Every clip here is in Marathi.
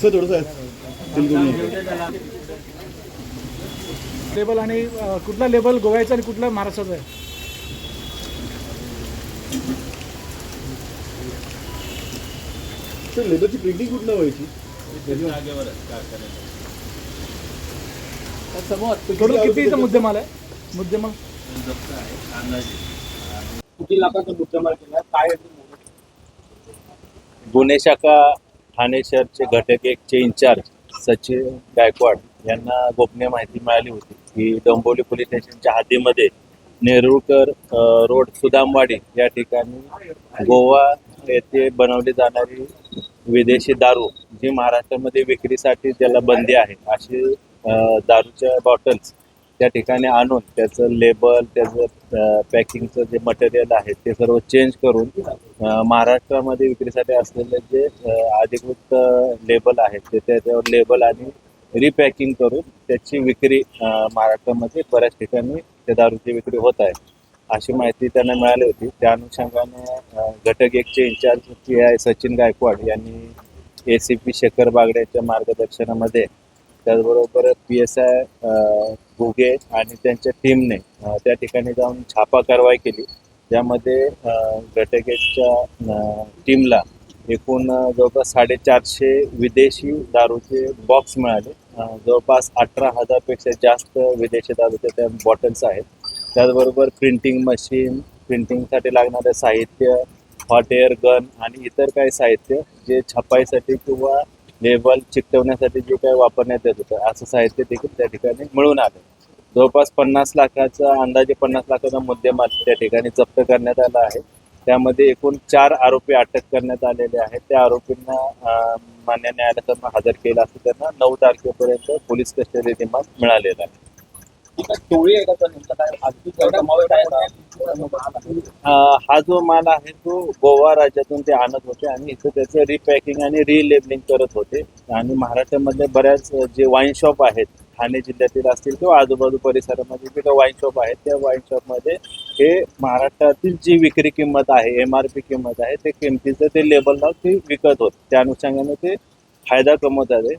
सर थोडंसं लेबल आणि कुठला लेबल गोव्याचा आणि कुठला महाराष्ट्राचा आहे? सर लेबरची प्रिंटिंग कुठनं व्हायची? टोटल किती मुद्देमाल आहे? मुद्देमाल? किती लाखाचा मुद्देमाल केला काय गुन्हे शाखा ठाणे शहरचे घटक एकचे इन्चार्ज सचिन गायकवाड यांना गोपनीय माहिती मिळाली होती. की डोंबिवली पोलीस स्टेशनच्या हद्दीमध्ये नेरुळकर रोड सुदामवाडी या ठिकाणी गोवा येथे बनवली जाणारी विदेशी दारू जी महाराष्ट्रामध्ये विक्रीसाठी ज्याला बंदी आहे. अशी दारूच्या बॉटल्स त्या ठिकाणी आणून त्याचं लेबल त्याचं पॅकिंगचं जे मटेरियल आहे ते सर्व चेंज करून महाराष्ट्रामध्ये विक्रीसाठी असलेले जे अधिकृत लेबल आहेत ते त्याच्यावर लेबल आणि रिपॅकिंग करून त्याची विक्री महाराष्ट्रामध्ये बऱ्याच ठिकाणी त्या दारूची विक्री होत आहे. अशी माहिती त्यांना मिळाली होती. त्या अनुषंगाने घटक एकचे इन्चार्ज के आय सचिन गायकवाड यांनी ए सी पी शेखर बागड्याच्या मार्गदर्शनामध्ये त्याचबरोबर पी एस आय घुगे आणि त्यांच्या टीमने त्या ठिकाणी जाऊन छापा कारवाई केली. त्यामध्ये अ, टीमला एकूण जवळपास साडेचारशे विदेशी दारूचे बॉक्स मिळाले. जवळपास अठरा हजारपेक्षा जास्त विदेशी दारूचे त्या बॉटल्स आहेत. त्याचबरोबर प्रिंटिंग मशीन प्रिंटिंगसाठी लागणारं साहित्य हॉट एअर गन आणि इतर काही साहित्य जे छपाईसाठी किंवा लेबल चिकटवण्यासाठी जे काही वापरण्यात येत होतं असं साहित्य देखील त्या ठिकाणी मिळून आलं. जवळपास पन्नास लाखाचा अंदाजे पन्नास लाखाचा मुद्देमाल त्या ठिकाणी जप्त करण्यात आला आहे. त्यामध्ये एकूण चार आरोपी अटक करण्यात आलेले आहेत. त्या आरोपींना मान्य न्यायालयासमोर हजर केला असं त्यांना नऊ तारखेपर्यंत पोलीस कस्टडी रिमांड मिळालेला आहे. हा जो माल आहे तो गोवा राज्यातून ते आणत होते आणि इथे त्याचं रिपॅकिंग आणि रिलेबलिंग करत होते. आणि महाराष्ट्रामध्ये बऱ्याच जे वाईन शॉप आहेत ठाणे जिल्ह्यातील असतील किंवा आजूबाजू परिसरामध्ये जे काही वाईन शॉप आहेत त्या वाईन शॉपमध्ये हे महाराष्ट्रातील जी विक्री किंमत आहे एम आर पी किंमत आहे ते किमतीचं ते लेबल लावून ते विकत होत. त्या अनुषंगाने ते फायदा कमवत आहे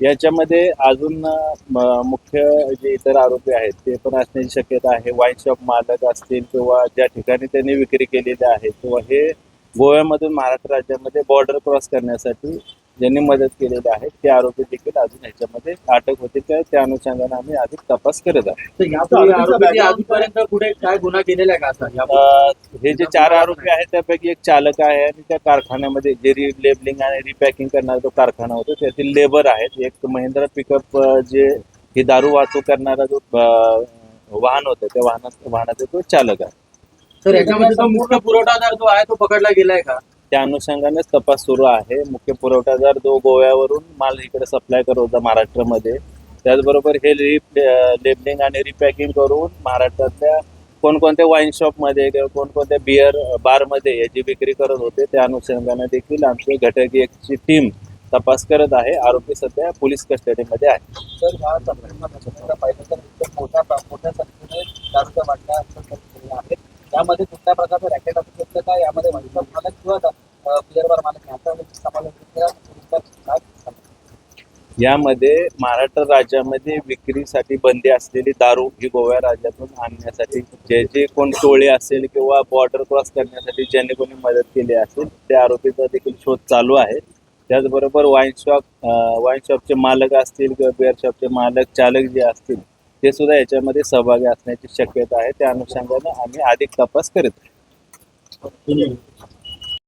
याच्यामध्ये अजून मुख्य जे इतर आरोपी आहेत ते पण असण्याची शक्यता आहे. वाईन शॉप मालक असतील किंवा ज्या ठिकाणी त्यांनी विक्री केलेली आहे किंवा हे गोव्यामधून महाराष्ट्र राज्यामध्ये बॉर्डर क्रॉस करण्यासाठी ज्यांनी मदत केलेली आहे ते आरोपी देखील अजून ह्याच्यामध्ये अटक होते. त्या त्या अनुषंगाने आम्ही अधिक तपास करत आहे तर यापूर्वी आरोपींनी आजपर्यंत कुठे काय गुन्हा केलेला आहे का असा? यापूर्वी? अं, हे जे चार आरोपी आहेत त्यापैकी एक चालक आहे आणि त्या कारखान्यामध्ये जे रिलेबलिंग आणि रिपॅकिंग करणारा जो कारखाना होतो. त्यातील लेबर आहेत. एक महिंद्रा पिकअप जे ही दारू वाहतूक करणारा जो वाहन होतं त्या वाहनात वाहनाचा तो चालक आहे. तर याच्यामध्ये तो मुख्य पुरवठादार जो आहे तो पकडला गेलाय का? त्या अनुषंगानेच तपास सुरू आहे. मुख्य पुरवठादार जो गोव्यावरून माल इकडे सप्लाय करत होता महाराष्ट्रामध्ये. त्याचबरोबर हे रिप लेबलिंग आणि रिपॅकिंग करून महाराष्ट्रातल्या कोणकोणत्या वाईन शॉपमध्ये किंवा कोणकोणत्या बिअर बारमध्ये याची विक्री करत होते त्या अनुषंगाने देखील आमची घटक एकची टीम तपास करत आहे. आरोपी सध्या पोलीस कस्टडीमध्ये आहे. तर या संदर्भात पाहिलं तर मोठ्या मोठ्या संख्येने दारूच्या बाटल्या आहेत. त्यामध्ये कुठल्या प्रकारचा रॅकेट असू शकतं का यामध्ये वैद्यक मालक किंवा बिअरबार मालक यांचा समावेश केलेला पोलिसांनी काय सांगितलं? यामध्ये महाराष्ट्र राज्यामध्ये विक्रीसाठी बंदी असलेली दारू ही गोव्या राज्यातून आणण्यासाठी जे जे कोण टोळे असेल किंवा बॉर्डर क्रॉस करण्यासाठी ज्यांनी कोणी मदत केली असेल त्या आरोपीचा देखील शोध चालू आहे. त्याचबरोबर वाईन शॉप वाईन शॉपचे मालक असतील किंवा बिअर शॉपचे मालक चालक जे असतील ते सुद्धा याच्यामध्ये सहभागी असण्याची शक्यता आहे. त्या अनुषंगाने आम्ही अधिक तपास करीत